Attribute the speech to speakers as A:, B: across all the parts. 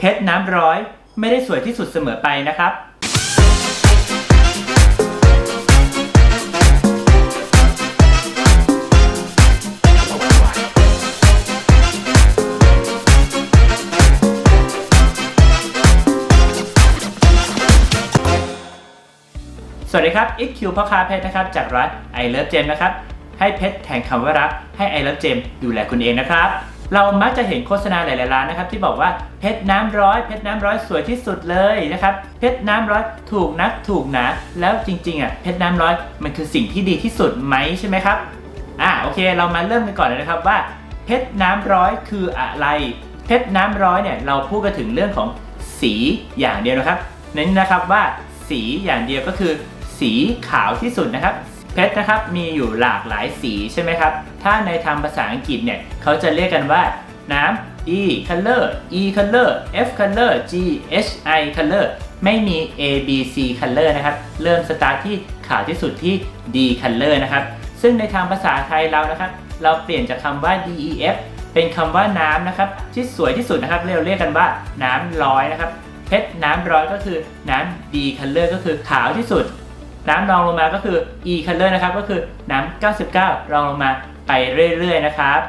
A: เพชรน้ำร้อยไม่ได้สวยที่สุดเสมอไปนะครับ สวัสดีครับ XQ พ่อค้าเพชรนะครับ จากร้าน I Love Gem นะครับ ให้เพชรแทนคำว่ารัก ให้ I Love Gem ดูแลคุณเองนะครับ เรามักจะเห็นโฆษณาหลายๆร้านนะครับที่บอกว่าเพชรน้ำร้อยเพชรน้ำร้อยสวยที่สุดเลยนะครับเพชรน้ำร้อยถูกนักถูกหนาแล้วจริงๆอะเพชรน้ำร้อยมันคือสิ่งที่ดีที่สุดไหมใช่ไหมครับอ่าโอเคเรามาเริ่มกันก่อนเลยนะครับว่าเพชรน้ำร้อยคืออะไร เพชรน้ำร้อยเนี่ยเราพูดกันถึงเรื่องของสีอย่างเดียวนะครับเน้นนะครับว่าสีอย่างเดียวก็คือ สีขาวที่สุดนะครับ เพชรนะครับมีอยู่หลากหลายสีใช่ไหมครับ ถ้าในทางภาษาอังกฤษเนี่ยเขาจะเรียกกันว่าน้ำ E color E color F color G H I color ไม่มี A B C color นะครับ เริ่มสตาร์ทที่ขาวที่สุดที่ D color นะครับ ซึ่งในทางภาษาไทยเรานะครับ เราเปลี่ยนจากคำว่า DEF เป็นคำว่าน้ำนะครับ ที่สวยที่สุดนะครับเราเรียกกันว่าน้ำร้อยนะครับ เพชรน้ำร้อยก็คือน้ำ D color ก็คือขาวที่สุด น้ำรองลงมาก็คือ E color นะครับก็คือน้ำ99 รองลงมาไปเรื่อยๆนะครับ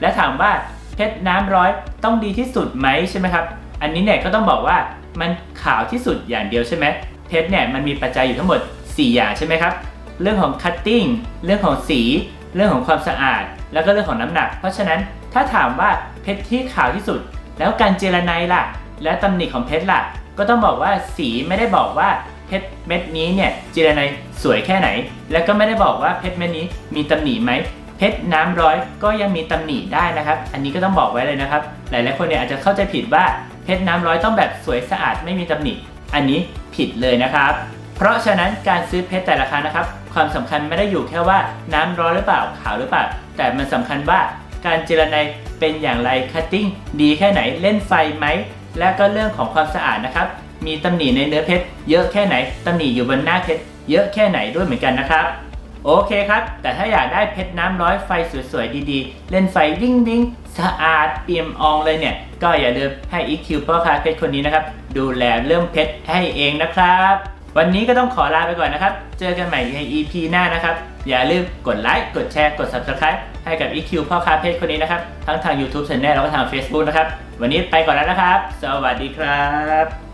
A: และถามว่าเพชรน้ำร้อยต้องดีที่สุดไหมใช่ไหมครับ อันนี้เนี่ยก็ต้องบอกว่ามันขาวที่สุดอย่างเดียวใช่ไหมเพชรเนี่ยมันมีปัจจัยอยู่ทั้งหมด 4 อย่างใช่ไหมครับ เรื่องของคัตติ้งเรื่องของสี เรื่องของความสะอาด แล้วก็เรื่องของน้ำหนัก เพราะฉะนั้นถ้าถามว่าเพชรที่ขาวที่สุด แล้วการเจรไนล่ะ และตำหนิของเพชรล่ะ ก็ต้องบอกว่าสีไม่ได้บอกว่า เพชรเม็ดนี้เนี่ยเจรไนสวยแค่ไหน แล้วก็ไม่ได้บอกว่าเพชรเม็ดนี้มีตำหนิไหมเพชรน้ำร้อยก็ยังมีตำหนิได้นะครับ อันนี้ก็ต้องบอกไว้เลยนะครับ หลายๆคนเนี่ยอาจจะเข้าใจผิดว่าเพชรน้ำร้อยต้องแบบสวยสะอาดไม่มีตำหนิ อันนี้ผิดเลยนะครับ เพราะฉะนั้นการซื้อเพชรแต่ละครั้งนะครับ ความสำคัญไม่ได้อยู่แค่ว่าน้ำร้อนหรือเปล่าขาวหรือเปล่า แต่มันสำคัญว่าการเจรไนเป็นอย่างไรคัตติ้งดีแค่ไหนเล่นไฟไหมและก็เรื่องของความสะอาดนะครับ มีตำหนิในเนื้อเพชรเยอะแค่ไหนตำหนิอยู่บนหน้าเพชรเยอะแค่ไหนด้วยเหมือนกันนะครับ โอเคครับ แต่ถ้าอยากได้เพชรน้ำร้อยไฟสวยๆ ดีๆ เล่นไฟวิ่งวิ่งสะอาดเปี่ยมอองเลยเนี่ย ก็อย่าลืมให้ EQ พ่อค้าเพชรคนนี้นะครับ ดูแลเรื่องเพชรให้เองนะครับ วันนี้ก็ต้องขอลาไปก่อนนะครับ เจอกันใหม่ใน EP หน้านะครับ อย่าลืมกดไลค์กดแชร์กด Subscribe ให้กับ EQ พ่อค้าเพชรคนนี้นะครับ ทั้งทาง YouTube Channel แล้วก็ทาง Facebook นะครับ วันนี้ไปก่อนแล้วนะครับ สวัสดีครับ